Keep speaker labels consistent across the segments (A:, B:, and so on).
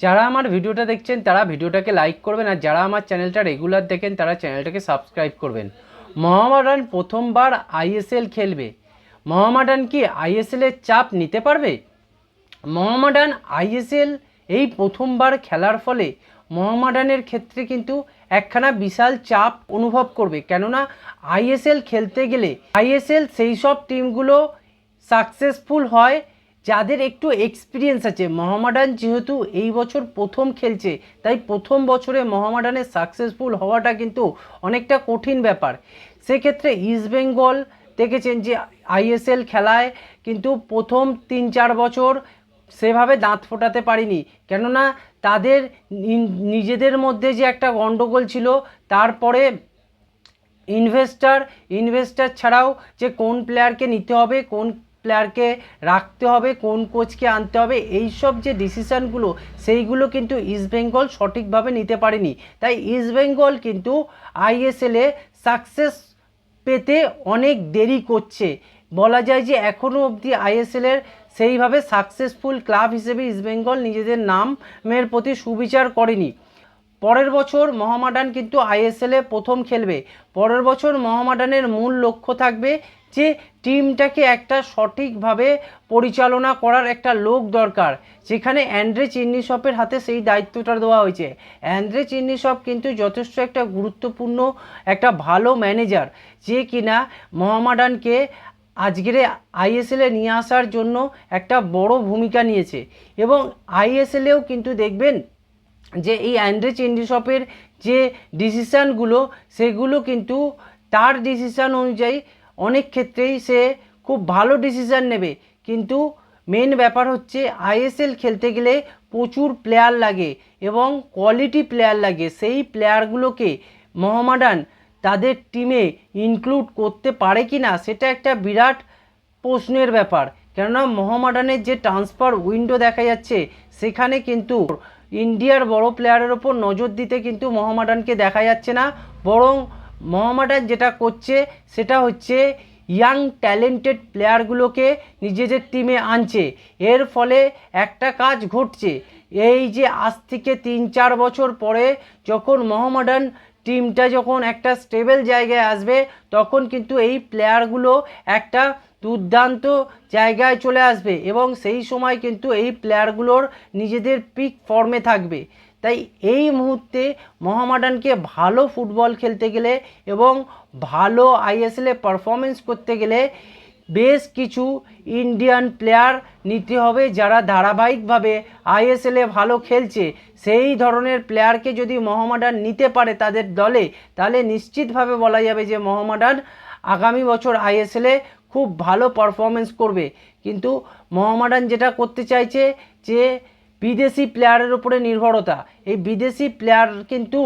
A: যারা আমার ভিডিওটা দেখছেন, তারা ভিডিওটাকে লাইক করবেন আর যারা আমার চ্যানেলটা রেগুলার দেখেন, তারা চ্যানেলটাকে সাবস্ক্রাইব করবেন। মোহামেডান প্রথমবার আইএসএল খেলবে। মোহামেডান কি আইএসএল এর চাপ নিতে পারবে? মোহামেডান আইএসএল এই প্রথমবার খেলার ফলে মোহামেডানের ক্ষেত্রে কিন্তু একখানা বিশাল চাপ অনুভব করবে। কেননা আইএসএল খেলতে গেলে আইএসএল সেই সব টিমগুলো সাকসেসফুল হয় যাদের একটু এক্সপিরিয়েন্স আছে। মহামাডান যেহেতু এই বছর প্রথম খেলছে, তাই প্রথম বছরে মোহামেডানের সাকসেসফুল হওয়াটা কিন্তু অনেকটা কঠিন ব্যাপার। সেক্ষেত্রে ইস্টবেঙ্গল দেখেছেন যে আইএসএল খেলায় কিন্তু প্রথম তিন চার বছর সেভাবে দাঁত ফোটাতে পারিনি। কেননা তাদের নিজেদের মধ্যে যে একটা গণ্ডগোল ছিল, তারপরে ইনভেস্টার ইনভেস্টার ছাড়াও যে কোন প্লেয়ারকে নিতে হবে, কোন প্লেয়ারকে রাখতে হবে, কোন কোচকে আনতে হবে এই সব যে ডিসিশানগুলো সেইগুলো কিন্তু ইস্টবেঙ্গল সঠিকভাবে নিতে পারেনি। তাই ইস্টবেঙ্গল কিন্তু আইএসএলে সাকসেস পেতে অনেক দেরি করছে। বলা যায় যে এখনও অবধি আইএসএলের সেইভাবে সাকসেসফুল ক্লাব হিসেবে ইস্টবেঙ্গল নিজেদের নামের প্রতি সুবিচার করেনি। পরের বছর মহামাডান কিন্তু আইএসএলে প্রথম খেলবে। পরের বছর মহামাডানের মূল লক্ষ্য থাকবে যে টিমটাকে একটা সঠিকভাবে পরিচালনা করার একটা লোক দরকার। যেখানে অ্যান্ড্রে চিন্নিসপের হাতে সেই দায়িত্বটা দেওয়া হয়েছে। অ্যান্ড্রে চিন্নিসপ কিন্তু যথেষ্ট একটা গুরুত্বপূর্ণ, একটা ভালো ম্যানেজার। যে কিনা মহামাডানকে আজকের আইএসএলে নিয়ে আসার জন্য একটা বড় ভূমিকা নিয়েছে। এবং আইএসএলেও কিন্তু দেখবেন যে এই অ্যান্ড্রে চেন্ডিসপের যে ডিসিশানগুলো সেগুলো কিন্তু তার ডিসিশান অনুযায়ী অনেক ক্ষেত্রেই সে খুব ভালো ডিসিশান নেবে। কিন্তু মেন ব্যাপার হচ্ছে আইএসএল খেলতে গেলে প্রচুর প্লেয়ার লাগে এবং কোয়ালিটি প্লেয়ার লাগে। সেই প্লেয়ারগুলোকে মোহামেডান তাদের টিমে ইনক্লুড করতে পারে কি না সেটা একটা বিরাট প্রশ্নের ব্যাপার। কেননা মোহামেডানের যে ট্রান্সফার উইন্ডো দেখা যাচ্ছে, সেখানে কিন্তু ইন্ডিয়ার বড় প্লেয়ারের ওপর নজর দিতে কিন্তু মোহামেডানকে দেখা যাচ্ছে না। বরং মোহামেডান যেটা করছে, সেটা হচ্ছে ইয়াং ট্যালেন্টেড প্লেয়ারগুলোকে নিজেদের টিমে আনছে। এর ফলে একটা কাজ ঘটছে। এই যে আজ থেকে তিন চার বছর পরে যখন মোহামেডান টিমটা যখন একটা স্টেবল জায়গায় আসবে, তখন কিন্তু এই প্লেয়ারগুলো একটা দুর্দান্ত জায়গায় চলে আসবে এবং সেই সময় কিন্তু এই প্লেয়ারগুলোর নিজেদের পিক ফর্মে থাকবে। তাই এই মুহূর্তে মোহামেডানকে ভালো ফুটবল খেলতে গেলে এবং ভালো আইএসএলে পারফরমেন্স করতে গেলে বেশ কিছু ইন্ডিয়ান প্লেয়ার নিতে হবে যারা ধারাবাহিকভাবে আইএসএলে ভালো খেলছে। সেই ধরনের প্লেয়ারকে যদি মোহামেডান নিতে পারে তাদের দলে, তাহলে নিশ্চিতভাবে বলা যাবে যে মোহামেডান আগামী বছর আইএসএলে খুব ভালো পারফরমেন্স করবে। কিন্তু মোহামেডান যেটা করতে চাইছে যে বিদেশি প্লেয়ারের উপরে নির্ভরতা। এই বিদেশি প্লেয়ার কিন্তু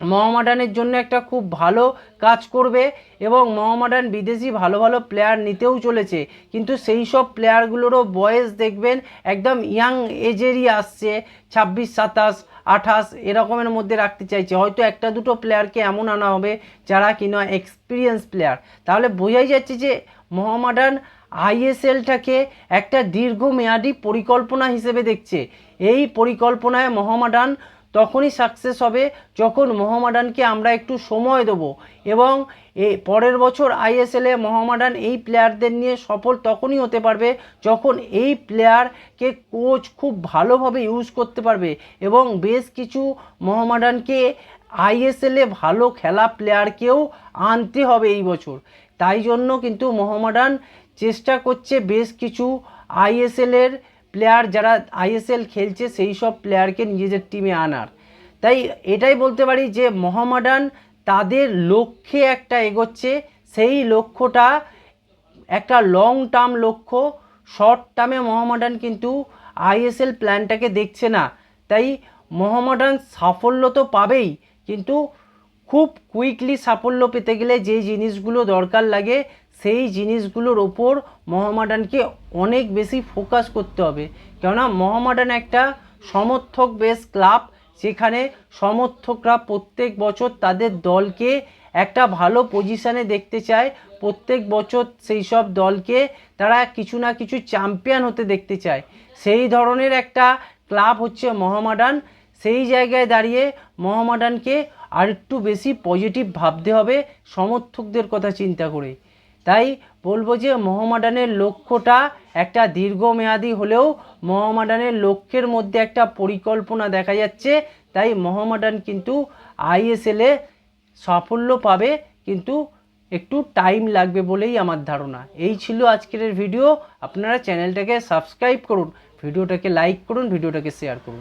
A: মোহামেডানের জন্য একটা খুব ভালো কাজ করবে এবং মহামাডান বিদেশি ভালো ভালো প্লেয়ার নিতেও চলেছে। কিন্তু সেই সব প্লেয়ারগুলোরও বয়স দেখবেন একদম ইয়াং এজেরই আসছে, ছাব্বিশ, সাতাশ, আঠাশ এরকমের মধ্যে রাখতে চাইছে। হয়তো একটা দুটো প্লেয়ারকে এমন আনা হবে যারা কিনা এক্সপিরিয়েন্স প্লেয়ার তাহলে বোঝাই যাচ্ছে যে মহামাডান আইএসএলটাকে একটা দীর্ঘমেয়াদী পরিকল্পনা হিসেবে দেখছে। এই পরিকল্পনায় মোহামেডান তখনই সাকসেস হবে যখন মোহামেডানকে আমরা একটু সময় দেবো। এবং এ পরের বছর আইএসএলে মোহামেডান এই প্লেয়ারদের নিয়ে সফল তখনই হতে পারবে যখন এই প্লেয়ারকে কোচ খুব ভালোভাবে ইউজ করতে পারবে এবং বেশ কিছু মোহামেডানকে আইএসএলে ভালো খেলা প্লেয়ারকেও আনতে হবে এই বছর। তাই জন্য কিন্তু মোহামেডান চেষ্টা করছে বেশ কিছু আইএসএলের প্লেয়ার যারা আইএসএল খেলছে, সেই সব প্লেয়ারকে নিজেদের টিমে আনার। তাই এটাই বলতে পারি যে মোহামেডান তাদের লক্ষ্যে একটা এগোচ্ছে, সেই লক্ষ্যটা একটা লং টার্ম লক্ষ্য শর্ট টার্মে মোহামেডান কিন্তু আইএসএল প্ল্যানটাকে দেখছে না। তাই মোহামেডান সাফল্য তো পাবেই, কিন্তু খুব কুইকলি সাফল্য পেতে গেলে যে জিনিসগুলো দরকার লাগে সেই জিনিসগুলোর ওপর মহামাডানকে অনেক বেশি ফোকাস করতে হবে। কেননা মহামাডান একটা সমর্থক বেস ক্লাব যেখানে সমর্থকরা প্রত্যেক বছর তাদের দলকে একটা ভালো পজিশানে দেখতে চায়। প্রত্যেক বছর সেই সব দলকে তারা কিছু না কিছু চ্যাম্পিয়ন হতে দেখতে চায়। সেই ধরনের একটা ক্লাব হচ্ছে মহামাডান। সেই জায়গায় দাঁড়িয়ে মহামাডানকে আরেকটু বেশি পজিটিভ ভাবতে হবে সমর্থকদের কথা চিন্তা করে। তাই বলব যে মোহামেডানের লক্ষ্যটা একটা দীর্ঘমেয়াদী হলেও মোহামেডানের লক্ষ্যের মধ্যে একটা পরিকল্পনা দেখা যাচ্ছে। তাই মোহামেডান কিন্তু আইএসএলে সাফল্য পাবে, কিন্তু একটু টাইম লাগবে বলেই আমার ধারণা। এই ছিল আজকের ভিডিও। আপনারা চ্যানেলটাকে সাবস্ক্রাইব করুন, ভিডিওটাকে লাইক করুন, ভিডিওটাকে শেয়ার করুন।